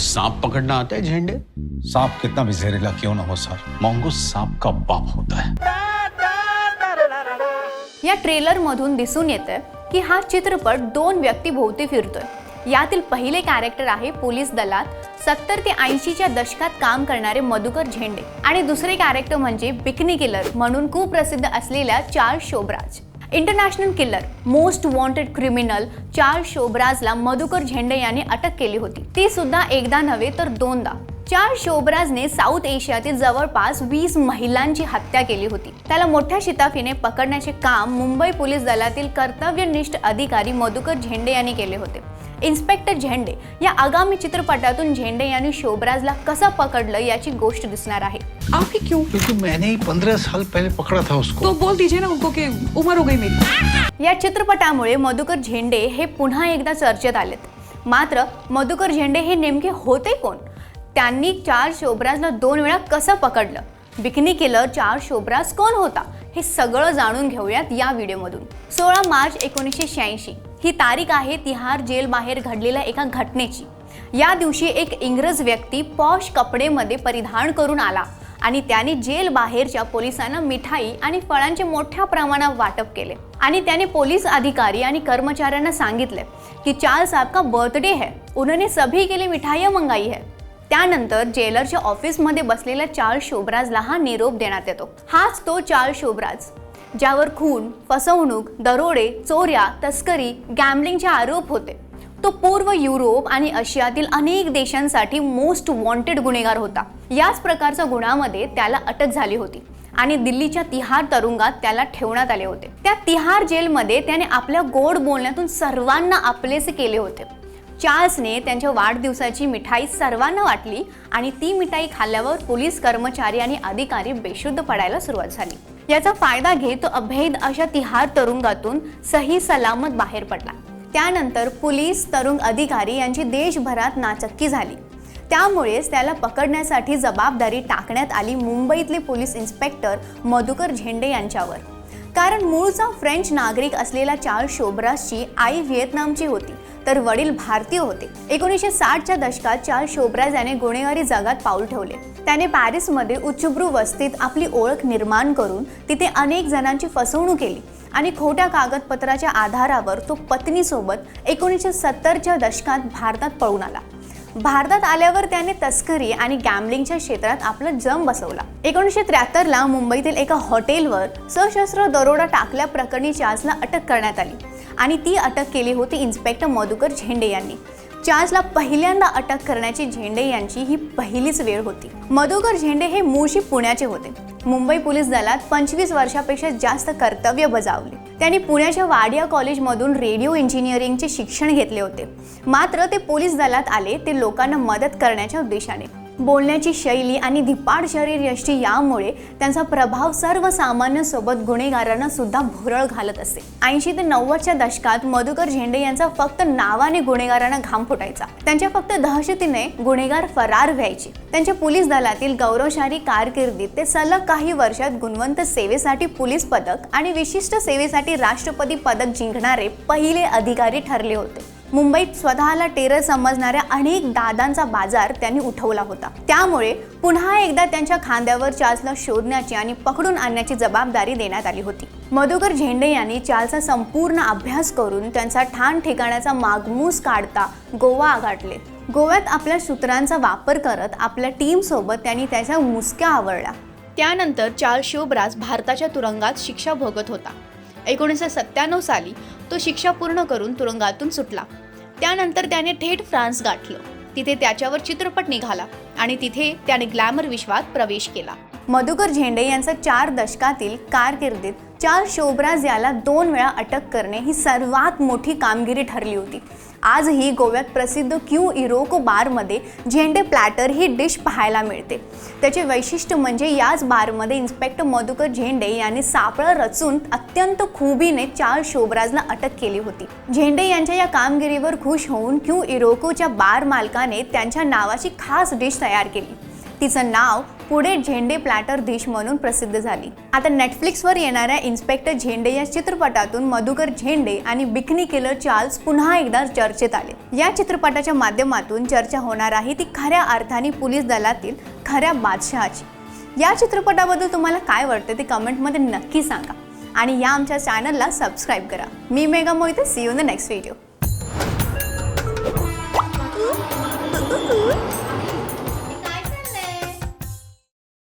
सांप पकड़ना आता है झेंडे? सांप कितना भी जहरीला क्यों ना हो सर? मोंगो सांप का बाप होता है। या ट्रेलरमधून दिसून येतं की हा चित्रपट दोन व्यक्तीभोवती फिरतोय. यातील पहिले कॅरेक्टर आहे पोलीस दलात सत्तर ते ऐंशीच्या दशकात काम करणारे मधुकर झेंडे. आणि दुसरे कॅरेक्टर म्हणजे बिकनी किलर म्हणून कुप्रसिद्ध असलेल्या Charles Sobhraj. International killer most wanted criminal चार शोभराजला मधुकर झेंडे यांनी अटक केली होती. ती सुद्धा एकदा नव्हे तर दोनदा. चार शोभराजने साऊथ एशियातील जवळपास वीस महिलांची हत्या केली होती. त्याला मोठ्या शिताफीने पकडण्याचे काम मुंबई पोलीस दलातील कर्तव्यनिष्ठ अधिकारी मधुकर झेंडे यांनी केले होते. इन्स्पेक्टर झेंडे या आगामी चित्रपटातून झेंडे यांनी शोभराजला कसं पकडलं याची गोष्ट दिसणार आहे. आपकी क्यों? क्योंकि मैंने ही पंद्रह साल पहले पकड़ा था उसको। तो बोल दीजिए ना उनको कि उम्र हो गई मेरी। या चित्रपटामुळे मधुकर झेंडे हे पुन्हा एकदा चर्चेत आलेत. मात्र मधुकर झेंडे हे नेमके होते कोण? त्यांनी चार शोभराजला दोन वेळा कसं पकडलं? बिकनी किलर चार शोभराज कोण होता? हे सगळं जाणून घेऊयात या व्हिडिओमधून. सोळा मार्च एकोणीसशे शहाऐंशी. ही तारीख आहे तिहार जेलबाहेर घडलेल्या एका घटनेची. या दिवशी एक इंग्रज व्यक्ती पॉश कपडेमध्ये परिधान करून आला आणि त्याने जेल बाहेरच्या पोलिसांना मिठाई आणि फळांचे मोठ्या प्रमाणात वाटप केले. आणि त्याने पोलीस अधिकारी आणि कर्मचाऱ्यांना सांगितले की चार साहब का बर्थडे है उन्होंने सभी के लिए मिठाईया मंगाई है. त्यानंतर जेलरच्या ऑफिसमध्ये बसलेल्या चार्ल्स शोभराजला हा निरोप देण्यात येतो. हाच तो चार्ल्स शोभराज. ज्यावर खून फसवणूक दरोडे चोऱ्या तस्करी गॅमलिंगचे आरोप होते. तो पूर्व युरोप आणि आशियातील अनेक देशांसाठी मोस्ट वॉन्टेड गुन्हेगार होता. याच प्रकारच्या गुन्ह्यामध्ये त्याला अटक झाली होती आणि दिल्लीच्या तिहार तरुंगात त्याला ठेवण्यात आले होते. त्या तिहार जेलमध्ये त्याने आपल्या गोड बोलण्यातून सर्वांना आपलेसे केले होते. चार्ल्सने त्यांच्या वाढदिवसाची मिठाई सर्वांना वाटली आणि ती मिठाई खाल्ल्यावर पोलीस कर्मचारी आणि अधिकारी बेशुद्ध पडायला सुरुवात झाली. याचा फायदा घेत तो अभेद अशा तिहार तुरुंगातून सही सलामत बाहेर पडला. त्यानंतर पोलीस तरुण अधिकारी यांची देशभरात नाचक्की झाली. त्यामुळेच त्याला पकडण्यासाठी जबाबदारी टाकण्यात आली मुंबईतले पोलीस इन्स्पेक्टर मधुकर झेंडे यांच्यावर. कारण मूळचा फ्रेंच नागरिक असलेला चार्ल्स शोभराजची आई व्हिएतनामची होती. तर वडील भारतीय होते. एकोणीसशे साठच्या दशकात चार्ल्स शोभराज याने गुन्हेगारी जगात पाऊल ठेवले. त्याने पॅरिसमध्ये उच्चभ्रू वस्तीत आपली ओळख निर्माण करून तिथे अनेक जणांची फसवणूक केली आणि खोट्या कागदपत्राच्या आधारावर तो पत्नीसोबत एकोणीसशे सत्तरच्या दशकात भारतात पळून आला. भारतात आल्यावर त्याने तस्करी आणि गॅमलिंगच्या क्षेत्रात आपला जम बसवला. एकोणीसशे त्र्याहत्तरला मुंबईतील एका हॉटेलवर सशस्त्र दरोडा टाकल्याप्रकरणी चार्ल्सला अटक करण्यात आली. आणि ती अटक केली होती इन्स्पेक्टर मधुकर झेंडे यांनी. चार्ल्सला पहिल्यांदा अटक करण्याची झेंडे यांची ही पहिलीच वेळ होती. मधुकर झेंडे हे मूळशी पुण्याचे होते. मुंबई पोलीस दलात पंचवीस वर्षापेक्षा जास्त कर्तव्य बजावले. त्यांनी पुण्याच्या वाडिया कॉलेजमधून रेडिओ इंजिनिअरिंगचे शिक्षण घेतले होते. मात्र ते पोलीस दलात आले ते लोकांना मदत करण्याच्या उद्देशाने. बोलण्याची शैली आणि धिपाड शरीर यष्टी यामुळे त्यांचा प्रभाव सर्वसामान्यांसोबत गुन्हेगारांना सुद्धा भुरळ घालत असे ऐंशी ते नव्वदच्या दशकात मधुकर झेंडे यांचा फक्त नावाने गुन्हेगारांना घाम फुटायचा. त्यांच्या फक्त दहशतीने गुन्हेगार फरार व्हायचे. त्यांच्या पोलीस दलातील गौरवशाली कारकिर्दीत ते सलग काही वर्षात गुणवंत सेवेसाठी पोलीस पदक आणि विशिष्ट सेवेसाठी राष्ट्रपती पदक जिंकणारे पहिले अधिकारी ठरले होते. मुंबईत स्वतःला टेरर समजणाऱ्या अनेक दादांचा बाजार त्यांनी उठवला होता. त्यामुळे पुन्हा एकदा त्यांच्या खांद्यावर चार्ल्सला शोधण्याची आणि पकडून आणण्याची जबाबदारी देण्यात आली होती. मधुकर झेंडे यांनी चार्ल्सचा संपूर्ण अभ्यास करून त्यांचा ठाण ठिकाणाचा मागमूस काढता गोवा आघाटले गोव्यात आपल्या सूत्रांचा वापर करत आपल्या टीमसोबत त्यांनी त्याच्या मुसक्या आवळल्या. त्यानंतर चार्ल्स शोभराज भारताच्या तुरुंगात शिक्षा भोगत होता. एकोणीसशे सत्त्याण्णव साली तो शिक्षा पूर्ण करून तुरुंगातून सुटला. त्यानंतर त्याने थेट फ्रान्स गाठलं. तिथे त्याच्यावर चित्रपट निघाला आणि तिथे त्याने ग्लॅमर विश्वात प्रवेश केला. मधुकर झेंडे यांचा चार दशकातील कारकिर्दीत चार शोभराज याला दोन वेळा अटक करणे ही सर्वात मोठी कामगिरी ठरली होती. आजही गोव्यात प्रसिद्ध क्यू इरोको बारमध्ये झेंडे प्लॅटर ही डिश पाहायला मिळते. त्याचे वैशिष्ट्य म्हणजे याच बारमध्ये इन्स्पेक्टर मधुकर झेंडे यांनी सापळं रचून अत्यंत खुबीने चार शोभराजला अटक केली होती. झेंडे यांच्या या कामगिरीवर खुश होऊन क्यू इरोकोच्या बार मालकाने त्यांच्या नावाची खास डिश तयार केली. तिचं नाव पुढे झेंडे प्लॅटर डिश म्हणून प्रसिद्ध झाली. आता नेटफ्लिक्सवर येणाऱ्या इन्स्पेक्टर झेंडे या चित्रपटातून मधुकर झेंडे आणि बिकनी किलर चार्ल्स पुन्हा एकदा चर्चेत आले. या चित्रपटाच्या माध्यमातून चर्चा होणार आहे ती खऱ्या अर्थाने पोलीस दलातील खऱ्या बादशहाची. या चित्रपटाबद्दल तुम्हाला काय वाटतं ते कमेंटमध्ये नक्की सांगा. आणि या आमच्या चॅनलला सबस्क्राईब करा. मी Mega Mohite. See you the next video